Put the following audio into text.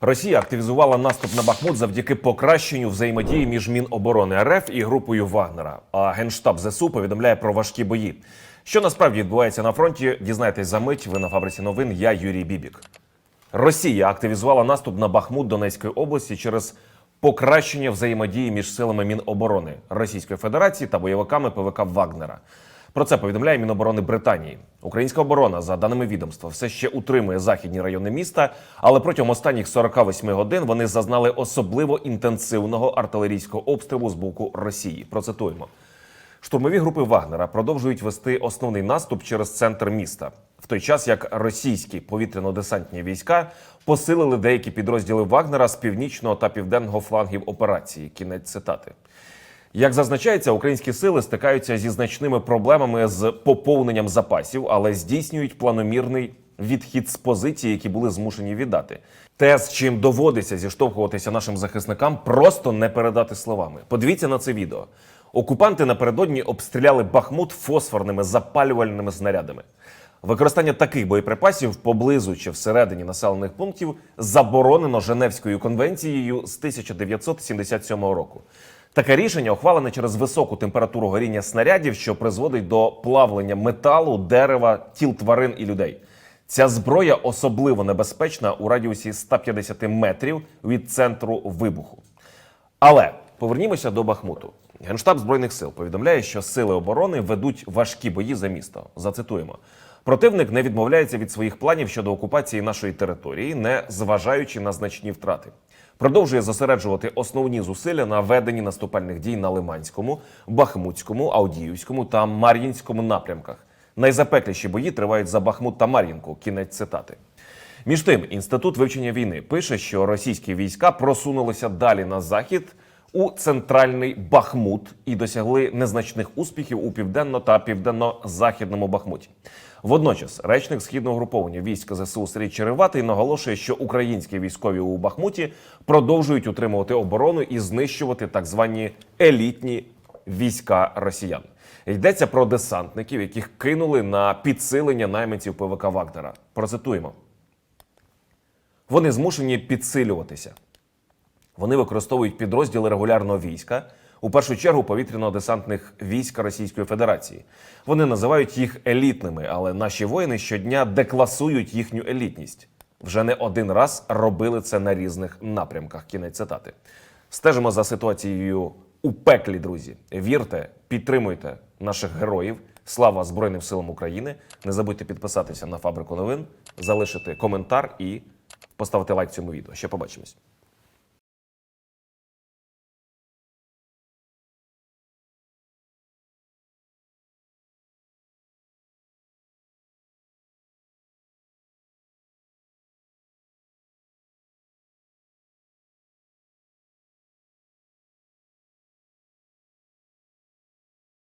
Росія активізувала наступ на Бахмут завдяки покращенню взаємодії між Міноборони РФ і групою Вагнера. А генштаб ЗСУ повідомляє про важкі бої. Що насправді відбувається на фронті? Дізнайтесь за мить. Ви на фабриці новин. Я Юрій Бібік. Росія активізувала наступ на Бахмут Донецької області через покращення взаємодії між силами Міноборони Російської Федерації та бойовиками ПВК Вагнера. Про це повідомляє Міноборони Британії. Українська оборона, за даними відомства, все ще утримує західні райони міста, але протягом останніх 48 годин вони зазнали особливо інтенсивного артилерійського обстрілу з боку Росії. Процитуємо. Штурмові групи Вагнера продовжують вести основний наступ через центр міста, в той час як російські повітряно-десантні війська посилили деякі підрозділи Вагнера з північного та південного флангів операції. Кінець цитати. Як зазначається, українські сили стикаються зі значними проблемами з поповненням запасів, але здійснюють планомірний відхід з позицій, які були змушені віддати. Те, з чим доводиться зіштовхуватися нашим захисникам, просто не передати словами. Подивіться на це відео. Окупанти напередодні обстріляли Бахмут фосфорними запалювальними снарядами. Використання таких боєприпасів поблизу чи всередині населених пунктів заборонено Женевською конвенцією з 1977 року. Таке рішення ухвалене через високу температуру горіння снарядів, що призводить до плавлення металу, дерева, тіл тварин і людей. Ця зброя особливо небезпечна у радіусі 150 метрів від центру вибуху. Але повернімося до Бахмуту. Генштаб збройних сил повідомляє, що сили оборони ведуть важкі бої за місто. Зацитуємо. Противник не відмовляється від своїх планів щодо окупації нашої території, не зважаючи на значні втрати. Продовжує зосереджувати основні зусилля на веденні наступальних дій на Лиманському, Бахмутському, Авдіївському та Мар'їнському напрямках. Найзапекліші бої тривають за Бахмут та Мар'їнку. Кінець цитати. Між тим, інститут вивчення війни пише, що російські війська просунулися далі на захід у центральний Бахмут і досягли незначних успіхів у південно та південно-західному Бахмуті. Водночас, речник східного груповання військ ЗСУ Сергій Череватий наголошує, що українські військові у Бахмуті продовжують утримувати оборону і знищувати так звані елітні війська росіян. Йдеться про десантників, яких кинули на підсилення найманців ПВК Вагнера. Процитуємо. Вони змушені підсилюватися. Вони використовують підрозділи регулярного війська, у першу чергу повітряно-десантних військ Російської Федерації. Вони називають їх елітними, але наші воїни щодня декласують їхню елітність. Вже не один раз робили це на різних напрямках. Кінець цитати. Стежимо за ситуацією у пеклі, друзі. Вірте, підтримуйте наших героїв. Слава Збройним силам України! Не забудьте підписатися на фабрику новин, залишити коментар і поставити лайк цьому відео. Ще побачимось.